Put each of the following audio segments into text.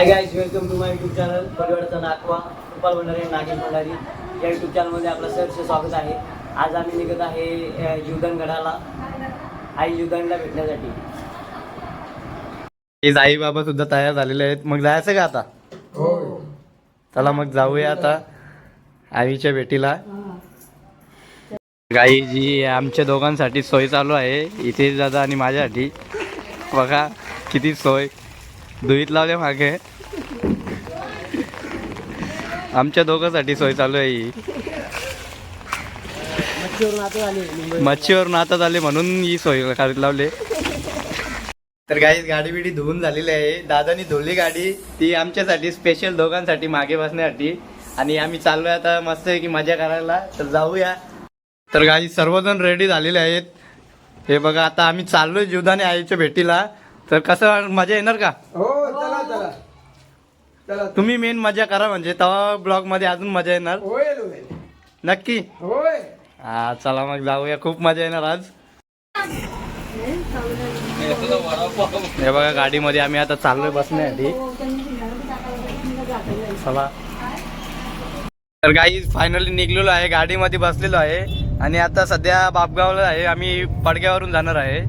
Hi guys welcome to my YouTube channel परिवारचा नाकवा कृपाल भंडारी नागेश भंडारी या YouTube चॅनलमध्ये आपलं सहर्ष स्वागत आहे. आज आम्ही निघत आहे जीवदानगडाला आई जीवदानला भेटण्यासाठी. हे आई बाबा सुद्धा तयार झालेले आहेत. मग जायचं का आता? चला मग जाऊया आता आईच्या भेटीला. गाई जी आमच्या दोघांसाठी सोय चालू आहे इथे दादा आणि माझ्यासाठी. बघा किती सोय. दुईत लावले मागे. आमच्या दोघांसाठी सोय चालू आहे ही. मच्छीवरून आता आली म्हणून ही सोय काढत लावले. तर काही गाडी बिडी धुवून झालेली आहे. दादानी धुवली गाडी. ती आमच्यासाठी स्पेशल दोघांसाठी मागे बसण्यासाठी. आणि आम्ही चाललोय आता मस्त की मजा करायला. तर जाऊया. तर काही सर्वजण रेडी झालेले आहेत. हे बघा आता आम्ही चाललोय जीवदाने आईच्या भेटीला. तर कसं मजा येणार का? हो चला चला. चला. तुम्ही मेन मजा करा म्हणजे तेव्हा ब्लॉगमध्ये अजून मजा येणार. होय होय नक्की? होय. हा चला मग जाऊया. खूप मजा येणार आज. हे बघा गाडीमध्ये आम्ही आता चाललोय बसण्यासाठी. चला. तर काही फायनली निघलेलो आहे. गाडीमध्ये बसलेलो आहे. आणि आता सध्या बापगावला आहे. आम्ही पडग्यावरून जाणार आहे.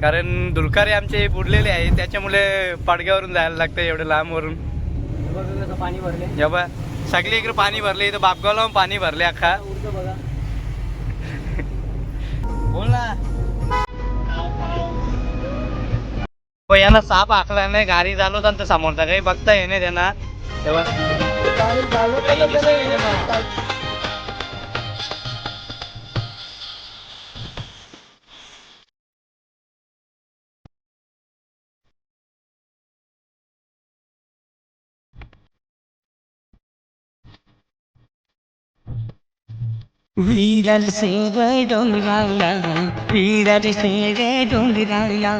कारण दुलकारे आमचे बुडलेले आहे. त्याच्यामुळे पडग्यावरून जायला लागतं एवढं लांबवरून. पाणी भरले. सगळी इकडे पाणी भरले इथं बापगावला पण भरले अख्खा. बोल ना. हो यांना साप आखला नाही गाडी चालवताना समोरचा काही बघता येणे त्यांना तेव्हा Virar sere dongrala, virar sere dongrala,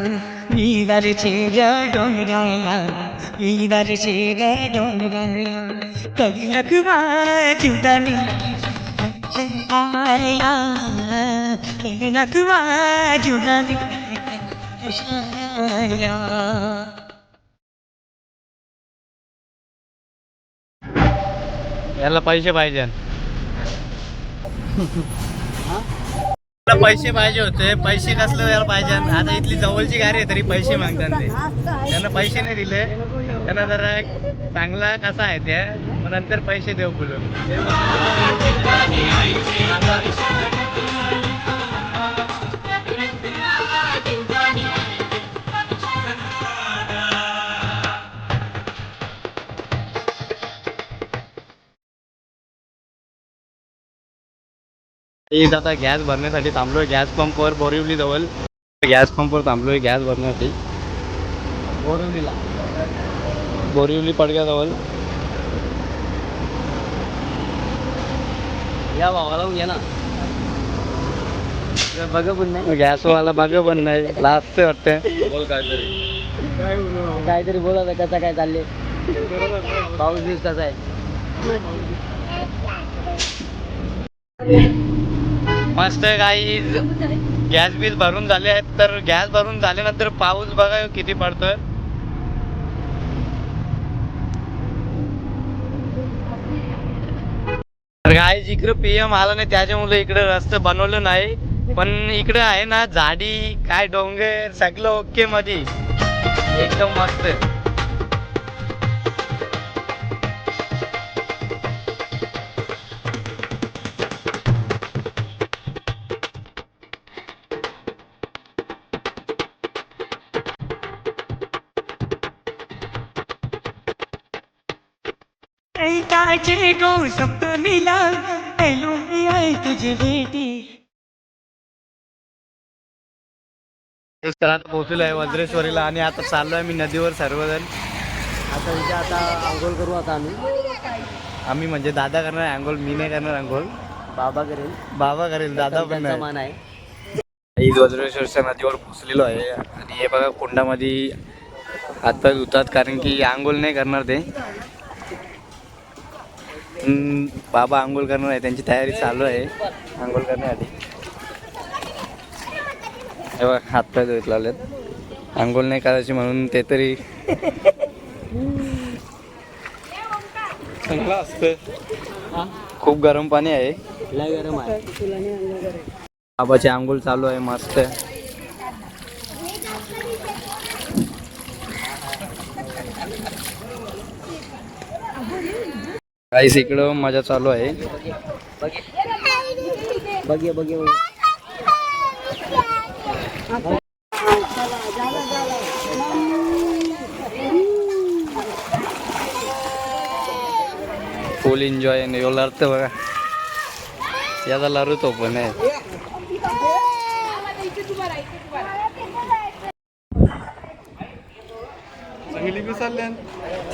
virar sere dongrala, virar sere dongrala. Kagnakwa judani, aya, kagnakwa judani, aya. याला पैसे पाहिजे मला पैसे पाहिजे होते. पैसे कसले यायला पाहिजे? आता इथली जवळची गाडी आहे तरी पैसे मागतात ते. त्यांना पैसे नाही दिले. त्यांना जरा एक चांगला कसा आहे ते मग नंतर पैसे देऊ बोलून. इथं आता गॅस भरण्यासाठी थांबलोय. गॅस पंपवर बोरिवली जवळ. गॅस पंपवर थांबलोय गॅस भरण्यासाठी. बोरवलीला. बोरिवली पडग्याजवळ या भावाला घ्या ना. बघा पण नाही. गॅसवाला बघ पण नाही. लास्ट वाटतं काहीतरी. बोला कसं काय चालले पाऊस दिवस कसा आहे? मस्त काही गॅस बीस भरून झाले आहेत. तर गॅस भरून झाल्यानंतर पाऊस बघा किती पडतोय. काय इकडे पीएम आला नाही त्याच्यामुळे इकडे रस्ते बनवलं नाही. पण इकडे आहे ना झाडी काय डोंगर सगळं ओके मध्ये एकदम मस्त ऐकायचे गो सप्तमीला ऐलो मी आई तुझी भेटी. तर आता पोहोचलो आहे वज्रेश्वरीला आणि आता चाललोय मी नदीवर सर्वजण. आता इथे आता आंघोळ करू आता आम्ही. आम्ही म्हणजे दादा करणार आहे आंघोळ मी नाही करणार आंघोळ. बाबा करेल. बाबा करेल दादा पण त्यांचा नाही. मान आहे. वज्रेश्वरच्या नदीवर पोचलेलो आहे आणि हे बघा कुंडामध्ये हातपाय धुतात कारण की आंघोळ नाही करणार ते. हम्म, बाबा आंघोळ करणार आहे त्यांची तयारी चालू आहे. आंघोळ करण्यासाठी. हे बघ हातपाय धुत लावलेत. आंघोळ नाही करायची म्हणून ते तरी चांगलं असतं हा खूप गरम पाणी आहे. गरम आहे. बाबाची आंघोळ चालू आहे मस्त काहीच इकडं मजा चालू आहे. बघे बघे फुल एन्जॉय यो लढतं बघा. याचा लरू तो पण आहे.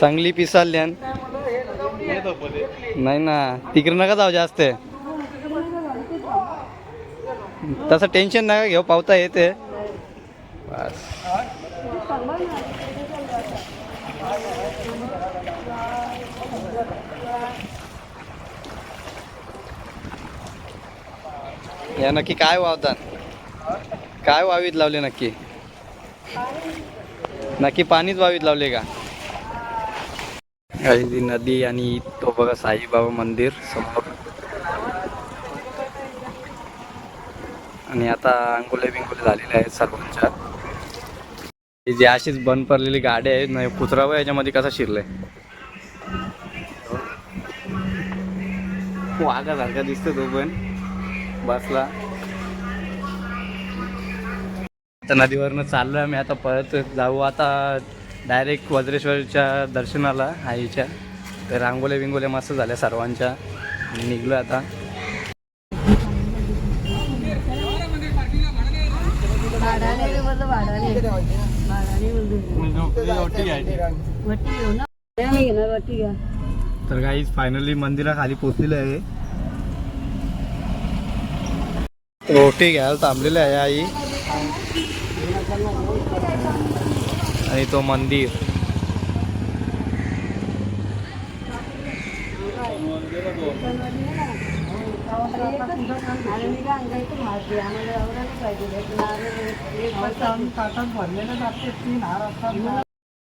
चांगली पिसाल्यान नाही ना. तिकडे नका जाऊ जास्त. तसं टेन्शन नका घेऊ पावता येते. बस. या नक्की काय वावतात? काय वावीत लावले नक्की? नक्की पाणीच वावीत लावले का? काही नदी आणि तो बघा साईबाबा मंदिर समोर. आणि आता अंगोले बिंगोले झालेले आहेत सर्वांच्या. हे जे अशीच बंद पडलेली गाडी आहे नाही कुत्रा याच्यामध्ये कसा शिरलाय? वाघासारखा दिसतो तो पण बसला. आता नदीवरनं चाललोय आम्ही आता परत जाऊ. आता डायरेक्ट वज्रेश्वरच्या दर्शनाला आईच्या तर रांगोल्या बिंगोल्या मस्त झाल्या सर्वांच्या. आणि निघलो आता. तर काही फायनली मंदिराखाली पोचलेलं आहे. रोटी घ्यायला थांबलेली आहे आई. आणि तो मंदिर.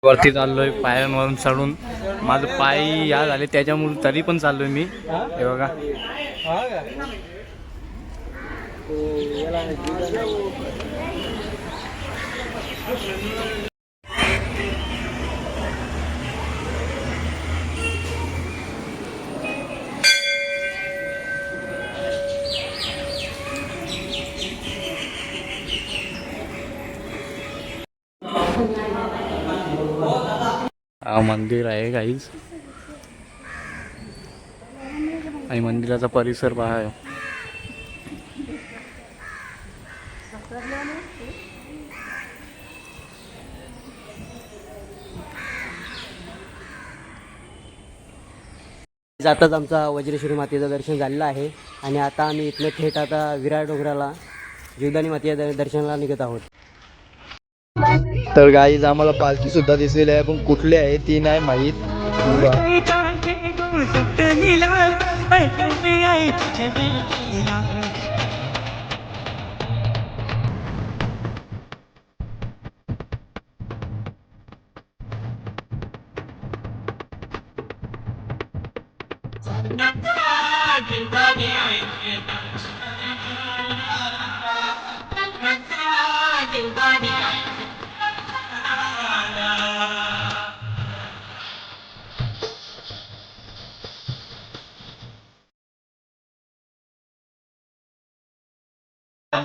वरती चाललोय पायांवरून चढून. माझं पाय या झाले त्याच्यामुळे तरी पण चाललोय मी. हे बघा. हा मंदिर आहे काहीच आणि मंदिराचा परिसर पहा. आताच आमचा वज्रेश्वरी मातेचं दर्शन झालेलं आहे. आणि आता आम्ही इथनं थेट आता विराट डोंगराला जीवदानी मातेच्या दर्शनाला निघत आहोत. तर गाईज आम्हाला पालखी सुद्धा दिसलेली आहे पण कुठली आहे ती नाही माहीत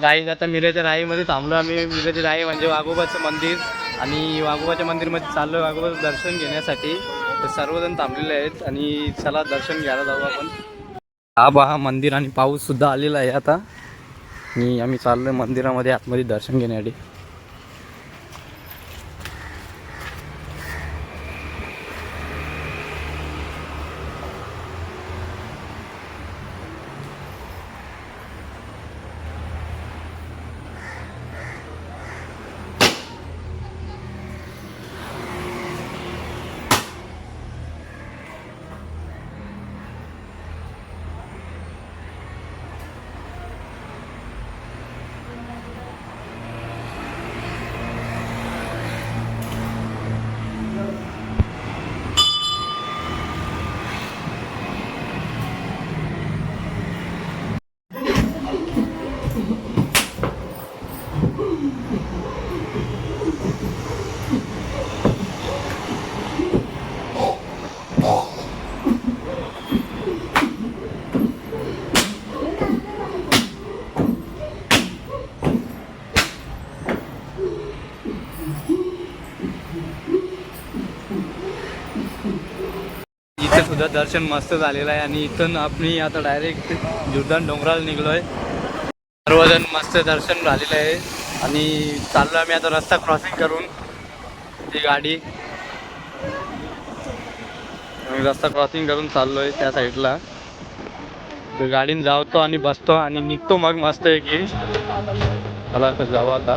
गाईज आता मिरेच्या राईमध्ये थांबलो आम्ही. मिरेची राई म्हणजे वाघोबाचं मंदिर आणि वाघोबाच्या मंदिरमध्ये चाललो वाघोबाचं दर्शन घेण्यासाठी. तर सर्वजण थांबलेले आहेत आणि चला दर्शन घ्यायला जाऊ आपण. हा पहा मंदिर आणि पाऊससुद्धा आलेला आहे आता. आणि आम्ही चाललो मंदिरामध्ये आतमध्ये दर्शन घेण्यासाठी. सुद्धा दर्शन मस्त झालेलं आहे आणि इथून आपण आता डायरेक्ट जुर्दान डोंगराला निघलोय. सर्वजण मस्त दर्शन झालेलं आहे. आणि चाललो आम्ही आता रस्ता क्रॉसिंग करून. ती गाडी. आम्ही रस्ता क्रॉसिंग करून चाललोय त्या साईडला तर जावतो आणि बसतो आणि निघतो मग मस्त आहे की चला आता.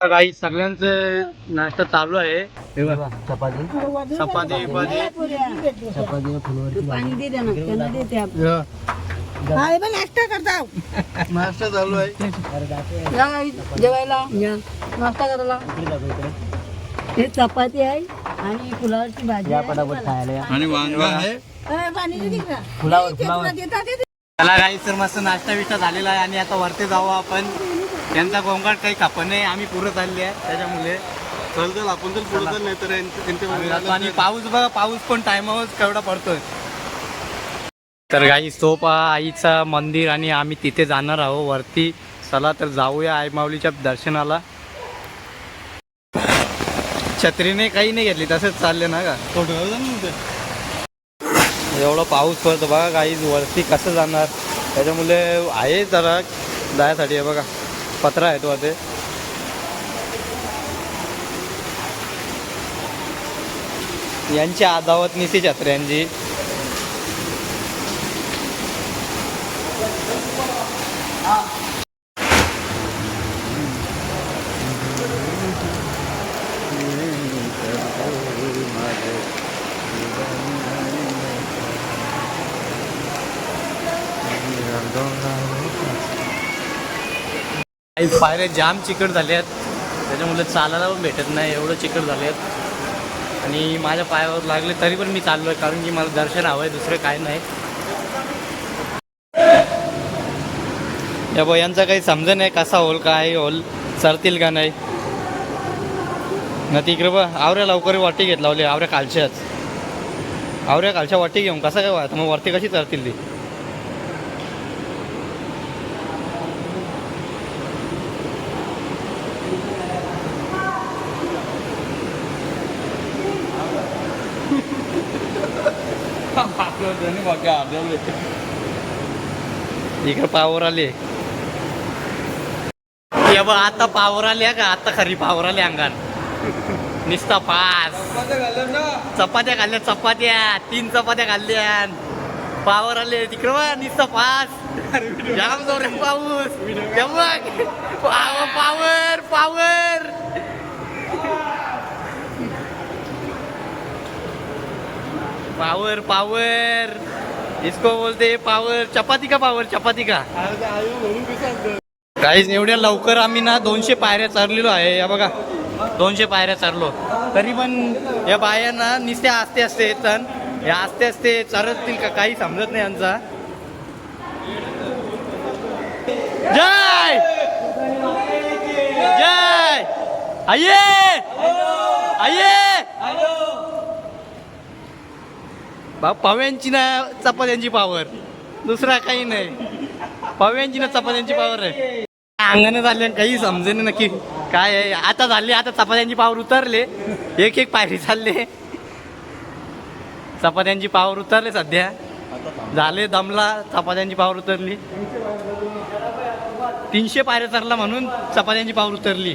काही सगळ्यांचं नाश्ता चालू आहे. हे बघा. चपाती. चपाती बिपाती. चपाती फुलवरची नाश्ता करता. नाश्ता चालू आहे. या आई, जेवायला. या. नाश्ता करायला. हे चपाती आहे आणि फुलावरची भाजी या. पटापट खायला या. आणि वांग आहे. ए, पाणी दे तिकडं. फुलावर फुलावर. त्याला काही तर मस्त नाश्ता बिष्टा झालेला आहे आणि आता वरती जाऊ आपण. त्यांचा गोंगाट काही खापण नाही आम्ही पुरं चालले आहे त्याच्यामुळे चल आपण तर पुढे तर नाही तर आणि पाऊस बघा पाऊस पण टायमावर केवढा पडतोय. तर काही सोपा आईचा मंदिर आणि आम्ही तिथे जाणार आहोत वरती. चला तर जाऊया आई माऊलीच्या दर्शनाला. छत्रीने काही नाही घेतली तसंच चालले ना का एवढा पाऊस पडतो बघा काही वरती कसं जाणार? त्याच्यामुळे आहे जरा जायसाठी आहे बघा. पत्रा आहे तो ते यांची आदावत निसी छत्र्यांची काही पायऱ्या जाम चिकट आहेत त्याच्यामुळे चालायला पण भेटत नाही एवढं चिकट आहेत आणि माझ्या पायावर लागले तरी पण मी चाललोय कारण की मला दर्शन हवं आहे दुसरं काय नाही. या बघ यांचा काही समज नाही कसा होल काय होल सरतील का नाही. ना तिकडे बा आवऱ्या लवकर वाटी घेत लावली आवऱ्या कालच्याच आवऱ्या कालच्या वाटी घेऊन कसं काय व्हायचं मग वरती कशी चरतील ती? इकडे पावर आले. ये बघ आता पावर आली का? आता खरी पावर आली अंगात. निस्ता पास चपात्या खाल्ल्या चपात्या तीन चपात्या खाल्ल्या. पावर आले. तिकडे बघ निस्ता पास जाम जोर पाऊस. Power power power power power इसको बोलते पावर चपाती का पावर चपाती का? काहीच एवढ्या लवकर आम्ही ना दोनशे पायऱ्या चरलेलो आहे. या बघा दोनशे पायऱ्या चरलो तरी पण या बाया ना निस्त्या आस्ते असते येतात. या आस्ते असते चरतील का काही समजत नाही यांचा जय! जय! आये! आये! बा पव्यांची ना चपात्यांची पावर दुसरा काही नाही. पव्यांची ना चपात्यांची पावर आहे. अंगाने झाले काही समजेन नक्की काय आहे. आता झाले आता चपात्यांची पावर उतरले. एक एक पायरी चालले. चपात्यांची पावर उतरले सध्या. झाले दमला चपात्यांची पावर उतरली. तीनशे पायऱ्या चरला म्हणून चपात्यांची पावर उतरली.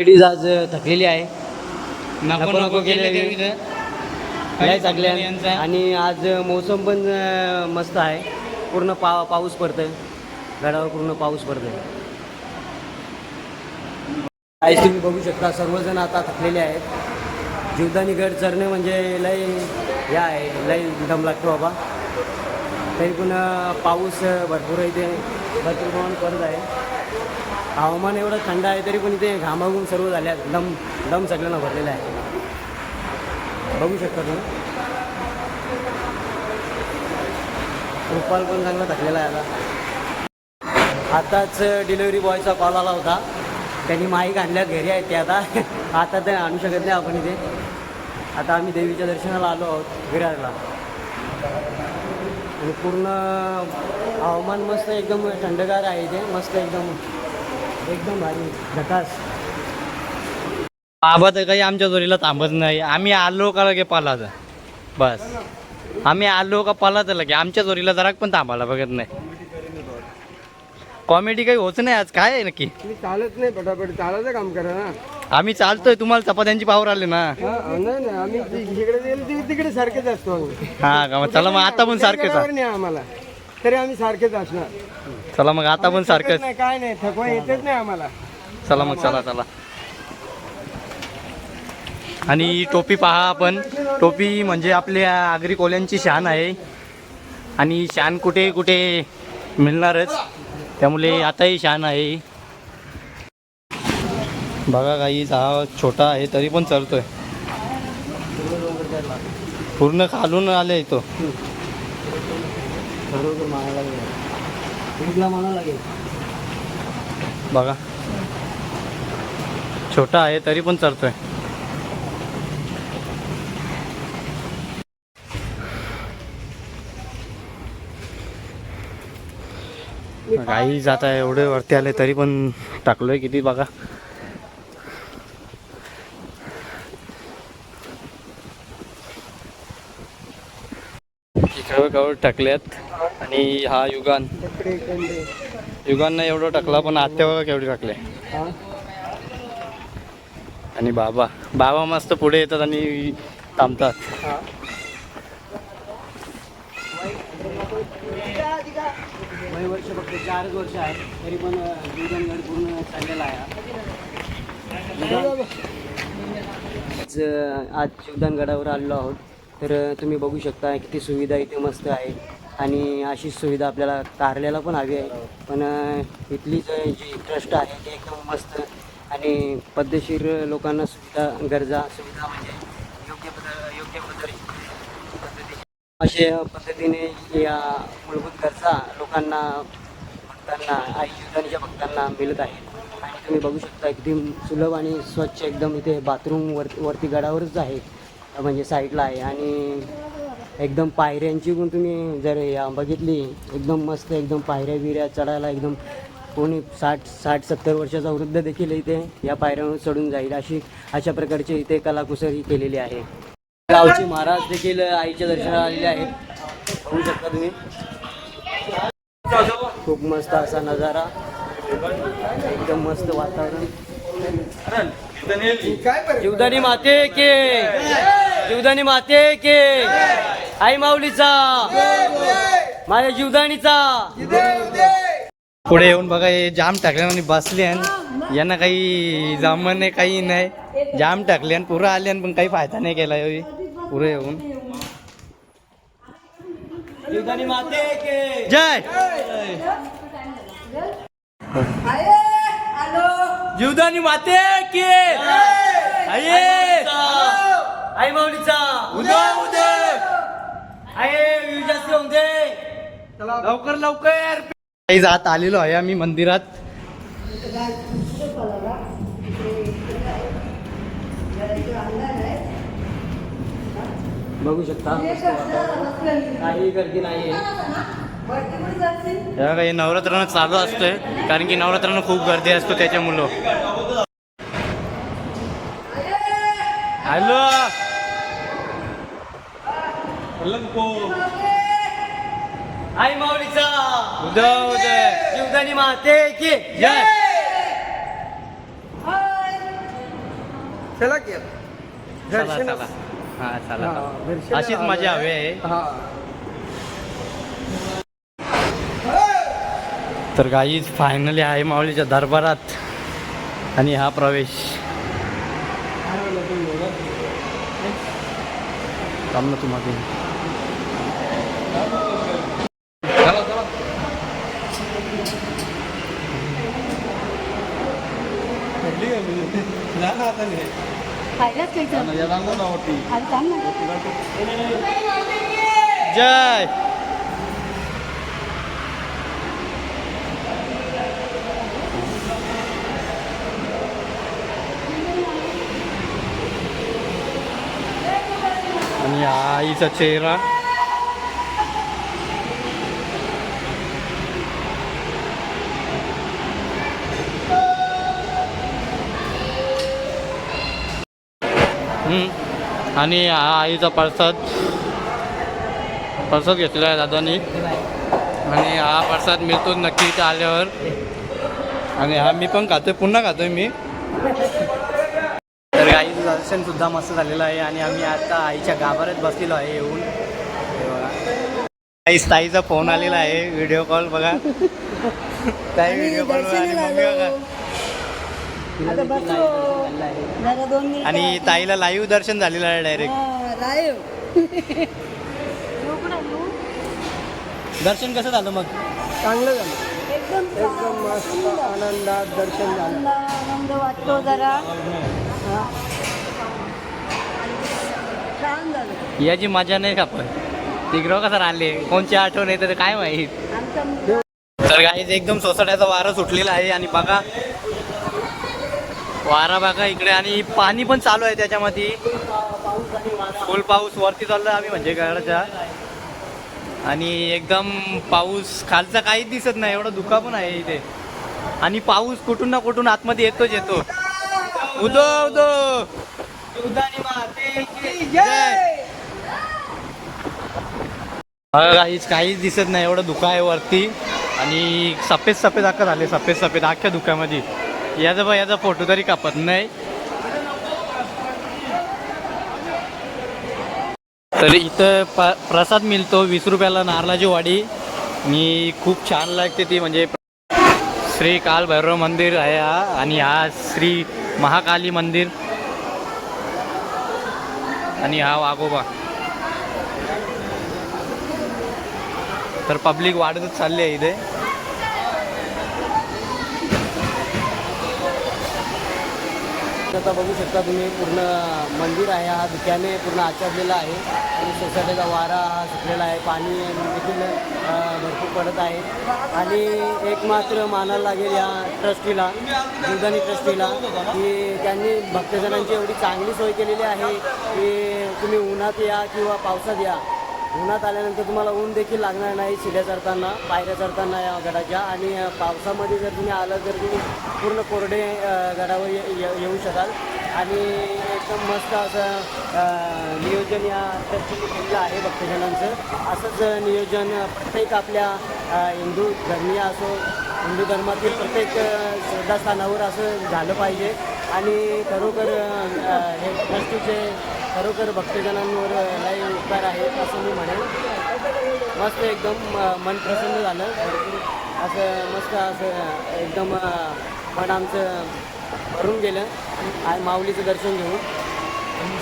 लेडीज आज थकलेली आहे. नको नको केले लय थकल्या आणि आज मोसम पण मस्त आहे. पूर्ण पा पाऊस पडतोय. गडावर पूर्ण पाऊस पडतोय. आज तुम्ही बघू शकता सर्वजण आता थकलेले आहेत. जीवदानी गड चरणे म्हणजे लय हे आहे लय दम लागतो बाबा. तरी पण पाऊस भरपूर आहे इथे. भरपूर प्रमाणात पडत आहे. हवामान एवढं थंड आहे तरी पण इथे घामाघूम सर्व झाले आहेत दम दम सगळ्यांना भरलेला आहे. बघू शकता तुम्ही. रुपाल पण चांगला थकलेला आहे आता. आताच डिलिव्हरी बॉयचा कॉल आला होता. त्यांनी माईक आणल्या घरी आहेत ते आता. आता ते आणू शकत नाही आपण इथे. आता आम्ही देवीच्या दर्शनाला आलो आहोत विरारला. आणि पूर्ण हवामान मस्त एकदम थंडगार आहे इथे. मस्त एकदम एकदम भारी. झकास बाबा तर काही आमच्या जोरीला थांबत नाही. आम्ही आलो का लगे पालाच? बस. आम्ही आलो का पालाच लगे? आमच्या जोरीला जरा पण थांबायला बघत नाही. कॉमेडी काही होत नाही आज. काय आहे नक्की? चालत नाही पटापट. चालायचं काम करा ना. आम्ही चालतोय. तुम्हाला चपात्यांची पावर आले ना. नाही आम्ही जिकडे तिकडे सारखेच असतो हा का मग चला मग आता पण सारखेच. नाही आम्हाला. तरी आम्ही सारखेच असणार. चला मग आता पण सारखेच. नाही काय नाही. थकवा येतच नाही आम्हाला. चला मग चला चला. आणि ही टोपी पहा आपण. टोपी म्हणजे आपल्या आगरी कोल्यांची शान आहे. आणि शान कुठे कुठे मिळणारच. त्यामुळे आताही शान आहे. बघा काही हा छोटा आहे तरी पण चढतोय. पूर्ण खालून आले तो. बघा. छोटा आहे तरी पण चढतोय. काही जात आहे एवढे वरती आले तरी पण टाकलोय किती बघा. इकडे कवर टाकल्यात. आणि हा युगान. युगांना एवढं टाकला पण आत्या बघा केवढी टाकले आणि बाबा. बाबा मस्त पुढे येतात आणि थांबतात. वय वर्ष फक्त चारच वर्ष आहे तरी पण जीवनगड पूर्ण चाललेला आहे आज आज जीवदानगडावर आलेलो आहोत. तर तुम्ही बघू शकता किती सुविधा इथे मस्त आहे. आणि अशीच सुविधा आपल्याला कारल्याला पण हवी आहे. पण इथली जी ट्रस्ट आहे ती एकदम मस्त आणि पद्धतशीर लोकांना सुविधा गरजा सुविधा म्हणजे अशा पद्धतीने या मूलभूत गरजा लोकांना भक्तांना आई जीवदानीच्या भक्तांना मिळत आहेत. आणि तुम्ही बघू शकता एकदम सुलभ आणि स्वच्छ एकदम इथे बाथरूम वर वरती गडावरच आहे. म्हणजे साईडला आहे. आणि एकदम पायऱ्यांची पण तुम्ही जर या बघितली एकदम मस्त एकदम पायऱ्या बिऱ्या चढायला एकदम कोणी साठ साठ सत्तर वर्षाचा वृद्ध देखील इथे या पायऱ्यांवर चढून जाईल. अशी अशा प्रकारची इथे कलाकुसरी केलेली आहे. गावचे महाराज देखील आईच्या दर्शनाला आलेले आहेत. पाहू शकता तुम्ही. खूप मस्त असा नजारा. एकदम मस्त वातावरण. जीवदानी माते के. जीवदानी माते के. आई माऊलीचा. माझ्या जीवदानीचा. पुढे येऊन बघा हे जाम टाकले आणि बसले यांना काही जमन नाही काही नाही. जाम टाकले आणि पुरं आले पण काही फायदा नाही केला पुरं येऊन. जीवदानी माते के. जय! जीवदानी माते के. आई आई माऊलीचा. उदय उदय. होऊन दे. लवकर लवकर. काही जात आलेलो आहे आम्ही मंदिरात. बघू शकता. काही गर्दी नाही काही नवरात्रानं चालू असतंय कारण की नवरात्रानं खूप गर्दी असतो त्याच्यामुळं. हॅलो! आई माऊलीचा. उदय उदय. जीवदानी माते के जय. चला की चला दर्शन चला हा चला. अशीच मजा हवी आहे. तर काही फायनली आहे माऊलीच्या दरबारात. आणि हा प्रवेश. थांब ना तू मागे खायलाच काही आणि सांग ना जय आणि हा आईचा चेहरा आणि हा आईचा प्रसाद प्रसाद घेतलेला आहे दादानी. आणि हा प्रसाद मिळतो नक्की इथे आल्यावर. आणि हा मी पण खातोय पुन्हा खातोय मी. तर आईचं दर्शन सुद्धा मस्त झालेलं आहे आणि आम्ही आता आईच्या गाभाऱ्यात बसलेलो आहे येऊन. आई ताईचा फोन आलेला आहे व्हिडिओ कॉल बघा. ताई व्हिडिओ कॉल आणि मम्मी बघा आता बसलो जरा दोन मिनिटं. आणि ताईला लाईव्ह दर्शन झालेलं आहे डायरेक्ट हा, येऊ? दर्शन कसं झालं मग? चांगलं झालं. एकदम एकदम मस्त आनंदात दर्शन झालं. आनंद वाटतो जरा. हा. छान झालं. याची मजा नाही का पण? तिकडं कसं राहिले कोणची आठवण येते काय माहीत? तर गाईज एकदम सोसाट्याचा वारा सुटलेला आहे आणि बघा वारा बघा इकडे आणि पाणी पण चालू आहे त्याच्यामध्ये. फुल पाऊस वरती चालला आम्ही म्हणजे गडाच्या आणि एकदम पाऊस खालचा काहीच दिसत नाही एवढा धुका पण आहे इथे. आणि पाऊस कुठून ना कुठून आतमध्ये येतोच येतो. उदो उदो. काहीच काहीच दिसत नाही एवढं धुका आहे वरती. आणि सफेद सफेद अख्खा झाले सफेद सफेद अख्ख्या धुक्यामध्ये. याचा बा याचा फोटो तरी कापत नाही. तर इथं प्रसाद मिळतो वीस रुपयाला नारळाची वाडी. आणि खूप छान लागते ती म्हणजे श्री काल भैरव मंदिर आहे हा आणि हा श्री महाकाली मंदिर. आणि हा वाघोबा. तर पब्लिक वाढतच चालली आहे इथे. आता बघू शकता तुम्ही पूर्ण मंदिर आहे हा धुक्याने पूर्ण आचरलेला आहे. आणि सोसायटीचा वारा हा सुटलेला आहे पाणी देखील भरपूर पडत आहे. आणि एक मात्र मानायला लागेल या ट्रस्टीला दुर्गानी ट्रस्टीला की त्यांनी भक्तजनांची एवढी चांगली सोय केलेली आहे की तुम्ही उन्हात या किंवा पावसात या. उन्हात आल्यानंतर तुम्हाला ऊन देखील लागणार नाही शिड्या चढताना पायऱ्या चढताना या गडाच्या आणि पावसामध्ये जर तुम्ही आलं तर तुम्ही पूर्ण कोरडे गडावर ये- ये- येऊ शकाल. आणि एकदम मस्त असं नियोजन या ट्रस्टीने केलेलं आहे भक्तजनांचं. असंच नियोजन प्रत्येक आपल्या हिंदू धर्मीय असो हिंदू धर्मातील प्रत्येक श्रद्धास्थानावर असं झालं पाहिजे. आणि खरोखर हे ट्रस्टीचे खरोखर भक्तजनांवर लय उपकार आहेत असं मी म्हणेन. मस्त एकदम मन प्रसन्न झालं. भरपूर असं मस्त असं एकदम मन आमचं भरून गेलं. आणि माऊलीचं दर्शन घेऊन.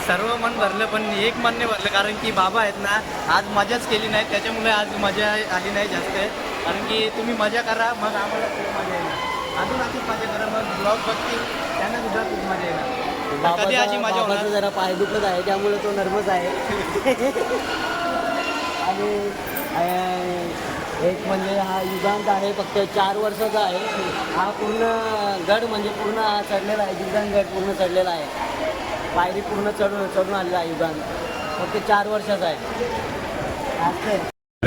सर्व मन भरलं पण एक मन नाही भरलं कारण की बाबा आहेत ना आज मजाच केली नाही. त्याच्यामुळे आज मजा आली नाही जास्त. कारण की तुम्ही मजा करा मग आम्हाला खूप मजा येणार. अजून अशीच मजा करा मग ब्लॉग बघतील त्यांना सुद्धा खूप मजा येणार. कधी अशी बाबाचं जरा पाय दुखत आहे त्यामुळे तो नर्वस आहे. आणि अं, एक म्हणजे हा युगांत आहे फक्त चार वर्षाचा आहे. हा पूर्ण गड म्हणजे पूर्ण हा चढलेला आहे युगांत गड पूर्ण चढलेला आहे. पायरी पूर्ण चढून चढून आलेला आहे युगांत. फक्त चार वर्षाचा आहे असं आहे.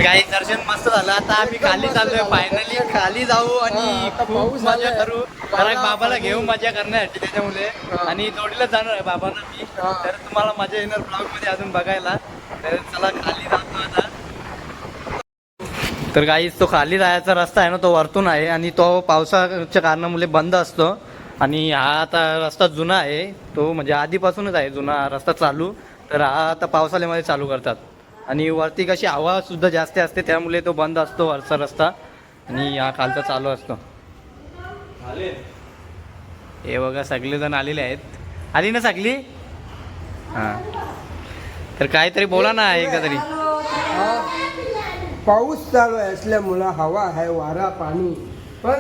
काही दर्शन मस्त झालं. आता आम्ही खाली चाललोय फायनली खाली जाऊ आणि खूप मजा करू. कारण बाबाला घेऊ मजा करण्यासाठी त्याच्यामुळे. आणि जोडीला जाणार आहे बाबांना मी. तर तुम्हाला मजा येणार ब्लॉगमध्ये अजून बघायला. तर चला खाली जातो आता. तर काहीच तो खाली जायचा रस्ता आहे ना तो वरतून आहे. आणि तो पावसाच्या कारणामुळे बंद असतो. आणि हा आता रस्ता जुना आहे. तो म्हणजे आधीपासूनच आहे जुना रस्ता चालू. तर हा आता पावसाळ्यामध्ये चालू करतात. आणि वरती कशी हवा सुद्धा जास्त असते त्यामुळे तो बंद असतो वरचा रस्ता. आणि हा खालचा चालू असतो. हे बघा सगळेजण आलेले आहेत. आली ना सगळी? हां. तर काहीतरी बोला ना एकदा तरी पाऊस चालू आहे असल्यामुळं हवा आहे वारा पाणी. पण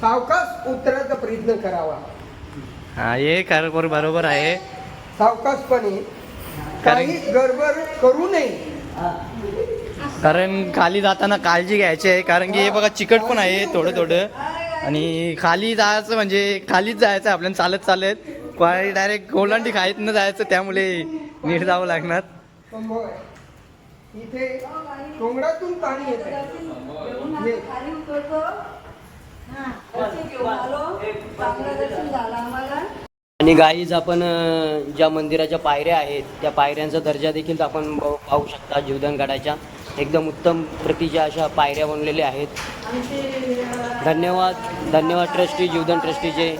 सावकाश उतरायचा प्रयत्न करावा. हां हे खरं बरोबर आहे. सावकाशपणे काही गडबड करू नये. कारण खाली जाताना काळजी घ्यायची आहे कारण की हे बघा चिकट पण आहे थोडं थोडं. आणि खाली जायचं म्हणजे खालीच जायचं आपल्याला चालत चालत. काही डायरेक्ट गोलांटी खायत न जायचं त्यामुळे नीट जावं लागणार. इथे डोंगरातून पाणी येत आणि गाईज आपण ज्या मंदिराच्या पायऱ्या आहेत त्या पायऱ्यांचा दर्जा देखील आपण पाहू शकता जीवदानगडाच्या एकदम उत्तम प्रतीच्या अशा पायऱ्या बनलेल्या आहेत. धन्यवाद धन्यवाद ट्रस्टी जीवदान ट्रस्टीचे.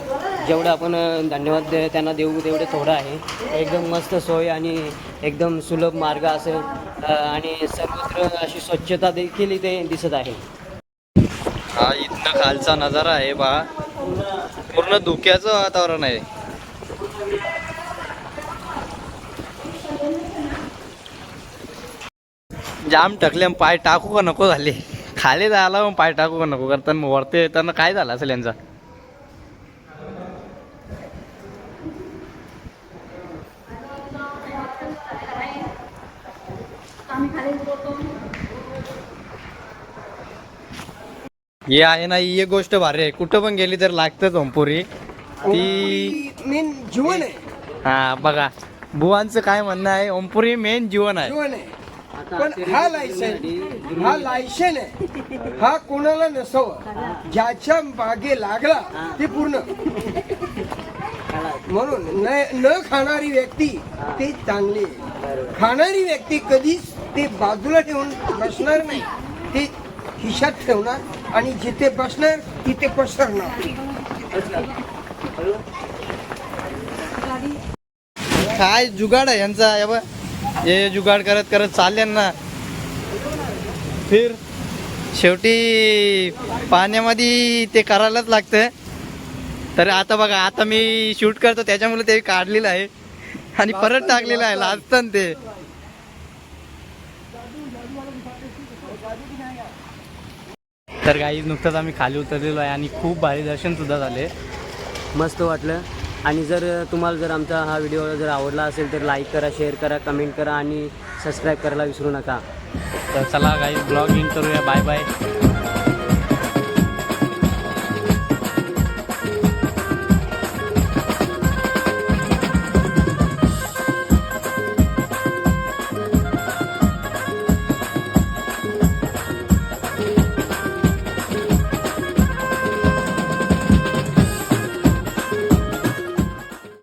जेवढं आपण धन्यवाद दे- त्यांना देऊ तेवढे थोडं आहे. एकदम मस्त सोय आणि एकदम सुलभ मार्ग असेल. आणि सर्वत्र अशी स्वच्छता देखील इथे दिसत आहे. हा इथनं खालचा नजारा आहे बा पूर्ण धुक्याचं वातावरण आहे. जाम टकले मग पाय टाकू का नको झाले. खाली जायला मग पाय टाकू का नको? करताना मग वरती येताना काय झालं असेल यांचा? हे आहे ना ही एक गोष्ट भारी आहे. कुठं पण गेली तर लागतच ओमपुरी ती मेन जीवन आहे. हा बघा. बुवांचं काय म्हणणं आहे ओमपुरी मेन जीवन आहे. पण हा लायसन हा लायसन आहे. हा कोणाला नसावं. ज्याच्या मागे लागला ते पूर्ण. म्हणून न न खाणारी व्यक्ती ते चांगली आहे. खाणारी व्यक्ती कधीच ते बाजूला ठेवून बसणार नाही. ते खिशात ठेवणार आणि जिथे बसणार तिथे पसरणार. काय जुगाड आहे यांचा? हे जुगाड करत करत चालले ना फिर शेवटी पाण्यामध्ये ते करायलाच लागतं तर आता बघा आता मी शूट करतो त्याच्यामुळे ते काढलेलं आहे. आणि परत टाकलेलं आहे लाजतं ते. तर काही नुकतंच आम्ही खाली उतरलेलो आहे आणि खूप भारी दर्शन सुद्धा झाले. मस्त वाटलं. आणि जर तुम्हाला जर आमचा हा व्हिडिओ जर आवडला असेल तर लाईक करा शेअर करा कमेंट करा आणि सबस्क्राईब करायला विसरू नका. तर चला काही ब्लॉग इन करूया. Bye bye